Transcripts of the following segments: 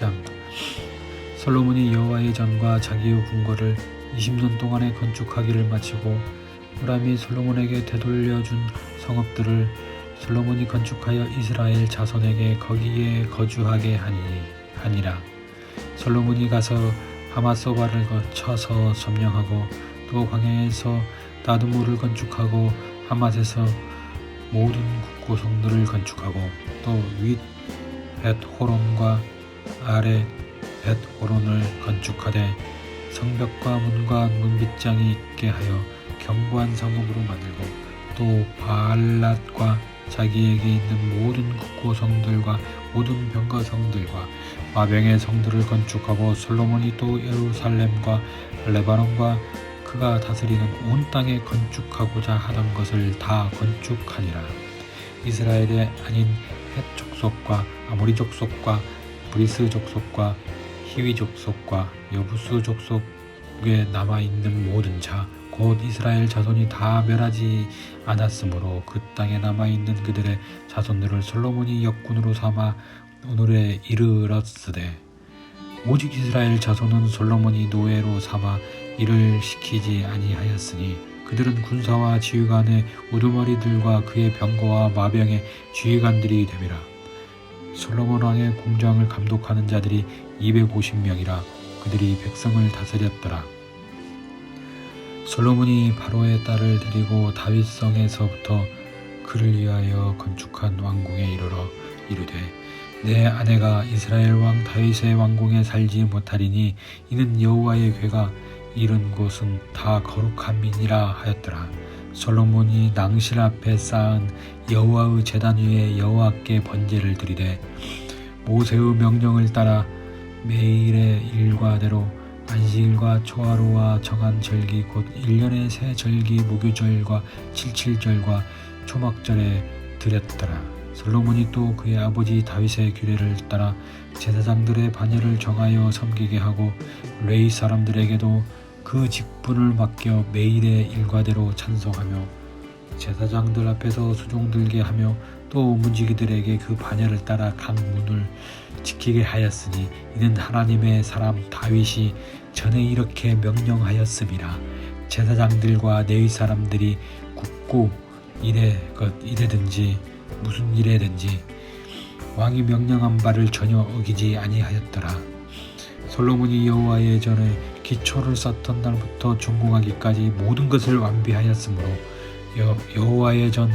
1장. 솔로몬이 여호와의 전과 자기의 궁궐을 20년 동안에 건축하기를 마치고 후람이 솔로몬에게 되돌려준 성읍들을 솔로몬이 건축하여 이스라엘 자손에게 거기에 거주하게 하니 하니라. 솔로몬이 가서 하마소바를 거쳐서 점령하고 또 광야에서 나두모를 건축하고 하맛에서 모든 국고성들을 건축하고 또 윗 벳호론과 아래 벳호론을 건축하되 성벽과 문과 문빗장이 있게 하여 견고한 성읍으로 만들고 또 바알랏과 자기에게 있는 모든 국고성들과 모든 병거성들과 마병의 성들을 건축하고 솔로몬이 또 예루살렘과 레바논과 그가 다스리는 온 땅에 건축하고자 하던 것을 다 건축하니라. 이스라엘의 아닌 헷 족속과 아모리 족속과 브리스 족속과 히위 족속과 여부수 족속에 남아 있는 모든 자 곧 이스라엘 자손이 다 멸하지 않았으므로 그 땅에 남아 있는 그들의 자손들을 솔로몬이 역군으로 삼아 오늘에 이르렀으되 오직 이스라엘 자손은 솔로몬이 노예로 삼아 일을 시키지 아니하였으니 그들은 군사와 지휘관의 우두머리들과 그의 병거와 마병의 지휘관들이 됨이라 솔로몬 왕의 공장을 감독하는 자들이 250명이라 그들이 백성을 다스렸더라 솔로몬이 바로의 딸을 데리고 다윗성에서부터 그를 위하여 건축한 왕궁에 이르러 이르되 내 아내가 이스라엘 왕 다윗의 왕궁에 살지 못하리니 이는 여호와의 괴가 이른 곳은 다 거룩함이니라 하였더라. 솔로몬이 낭실 앞에 쌓은 여호와의 제단 위에 여호와께 번제를 드리되 모세의 명령을 따라 매일의 일과대로 안식일과 초하루와 정한 절기 곧 1년의 새 절기 무교절과 칠칠절과 초막절에 드렸더라. 솔로몬이 또 그의 아버지 다윗의 규례를 따라 제사장들의 반열을 정하여 섬기게 하고 레이 사람들에게도 그 직분을 맡겨 매일의 일과대로 찬송하며 제사장들 앞에서 수종 들게 하며 또 문지기들에게 그 반열을 따라 각 문을 지키게 하였으니 이는 하나님의 사람 다윗이 전에 이렇게 명령하였음이라 제사장들과 내위 사람들이 굳고 이래 것 이래든지 무슨 일에든지 왕이 명령한 바를 전혀 어기지 아니하였더라. 솔로몬이 여호와의 전에 기초를 쌓던 날부터 준공하기까지 모든 것을 완비하였으므로 여, 여호와의 전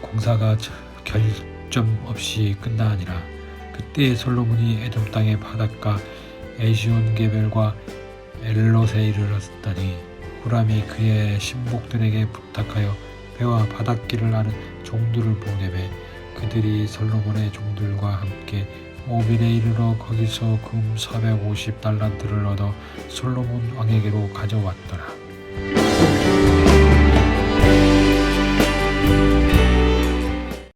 공사가 저- 결점 없이 끝나니라. 그때 솔로몬이 에돔 땅의 바닷가 에시온 게벨과 엘롯에 이르렀더니 후람이 그의 신복들에게 부탁하여 배와 바닷길을 아는 종들을 보내매 그들이 솔로몬의 종들과 함께 오빌에 이르러 거기서 금 450달란트를 얻어 솔로몬 왕에게로 가져왔더라.